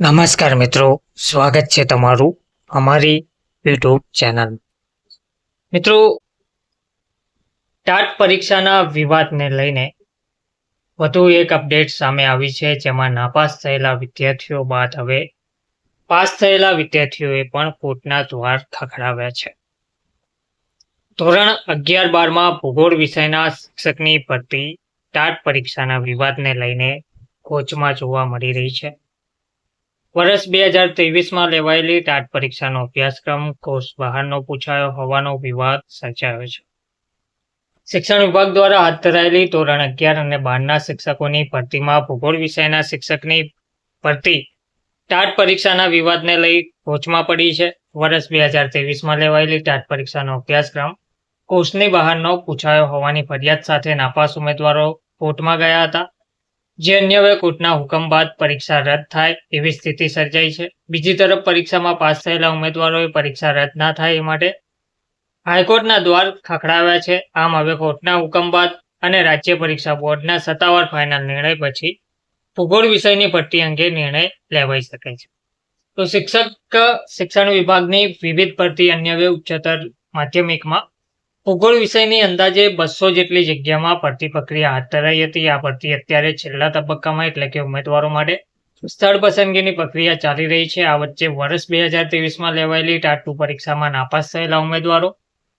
નમસ્કાર મિત્રો, સ્વાગત છે તમારું અમારી યુટ્યુબ ચેનલ. મિત્રો, ટાટ પરીક્ષાના વિવાદને લઈને વધુ એક અપડેટ સામે આવી છે, જેમાં નાપાસ થયેલા વિદ્યાર્થીઓ બાદ હવે પાસ થયેલા વિદ્યાર્થીઓએ પણ કોર્ટના દ્વાર ખખડાવ્યા છે. ધોરણ અગિયાર બારમાં ભૂગોળ વિષયના શિક્ષકની ભરતી ટાટ પરીક્ષાના વિવાદને લઈને કોચમાં જોવા મળી રહી છે. વર્ષ બે હજાર ત્રેવીસમાં લેવાયેલી ટાટ પરીક્ષાનો અભ્યાસક્રમ કોર્સ બહારનો પૂછાયો હોવાનો વિવાદ સર્જાયો છે. શિક્ષણ વિભાગ દ્વારા હાથ ધરાયેલી ધોરણ અગિયાર અને બારના શિક્ષકોની ભરતીમાં ભૂગોળ વિષયના શિક્ષકની ભરતી ટાટ પરીક્ષાના વિવાદને લઈ કોચમાં પડી છે. વર્ષ બે હજાર ત્રેવીસમાં લેવાયેલી ટાટ પરીક્ષાનો અભ્યાસક્રમ કોર્સની બહારનો પૂછાયો હોવાની ફરિયાદ સાથે નાપાસ ઉમેદવારો કોર્ટમાં ગયા હતા. જે અન્યવે કોર્ટના હુકમ બાદ પરીક્ષા રદ થાય એવી સ્થિતિ સર્જાઈ છે. બીજી તરફ પરીક્ષામાં પાસ થયેલા ઉમેદવારોએ પરીક્ષા રદ ના થાય એ માટે હાઈકોર્ટના દ્વાર ખખડાવ્યા છે. આમ હવે કોર્ટના હુકમ બાદ અને રાજ્ય પરીક્ષા બોર્ડના સત્તાવાર ફાઇનલ નિર્ણય પછી ભૂગોળ વિષયની ભરતી અંગે નિર્ણય લેવાઈ શકે છે. તો શિક્ષક, શિક્ષણ વિભાગની વિવિધ ભરતી અન્યવે ઉચ્ચતર માધ્યમિકમાં ભૂગોળ વિષયની અંદાજે બસો જેટલી જગ્યામાં ભરતી પ્રક્રિયા હાથ ધરાઈ હતી. આ ભરતી અત્યારે છેલ્લા તબક્કામાં એટલે કે ઉમેદવારો માટે સ્થળ પસંદગીની પ્રક્રિયા ચાલી રહી છે. આ વચ્ચે વર્ષ બે હજાર ત્રેવીસમાં લેવાયેલી ટાટુ પરીક્ષામાં નાપાસ થયેલા ઉમેદવારો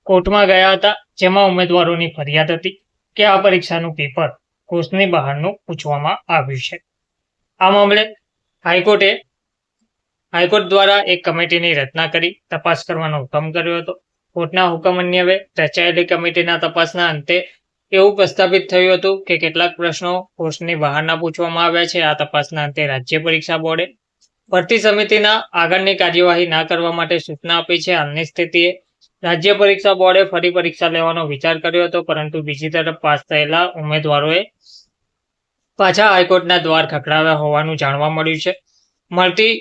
કોર્ટમાં ગયા હતા, જેમાં ઉમેદવારોની ફરિયાદ હતી કે આ પરીક્ષાનું પેપર કોર્સની બહારનું પૂછવામાં આવ્યું છે. આ મામલે હાઈકોર્ટે હાઈકોર્ટ દ્વારા એક કમિટીની રચના કરી તપાસ કરવાનો હુકમ કર્યો હતો. કોર્ટના હુકમ અન્યવે રચાયેલી કમિટીના તપાસના અંતે એવું પ્રસ્થાપિત થયું હતું કે કેટલાક પ્રશ્નો કોર્સની બહારના પૂછવામાં આવ્યા છે. આ તપાસના અંતે રાજ્ય પરીક્ષા બોર્ડે ભરતી સમિતિના આગળની કાર્યવાહી ના કરવા માટે સૂચના આપી છે. હાલની સ્થિતિએ રાજ્ય પરીક્ષા બોર્ડે ફરી પરીક્ષા લેવાનો વિચાર કર્યો હતો, પરંતુ બીજી તરફ પાસ થયેલા ઉમેદવારોએ પાછા હાઈકોર્ટના દ્વાર ખખડાવ્યા હોવાનું જાણવા મળ્યું છે. મળતી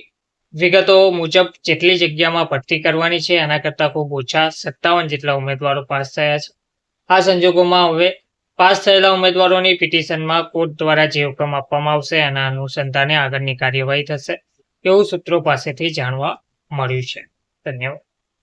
વિગતો મુજબ જેટલી જગ્યામાં ભરતી કરવાની છે, એના કરતાં ખૂબ ઓછા સત્તાવન જેટલા ઉમેદવારો પાસ થયા છે. આ સંજોગોમાં હવે પાસ થયેલા ઉમેદવારોની પિટિશનમાં કોર્ટ દ્વારા જે હુકમ આપવામાં આવશે, એના અનુસંધાને આગળની કાર્યવાહી થશે, એવું સૂત્રો પાસેથી જાણવા મળ્યું છે. ધન્યવાદ.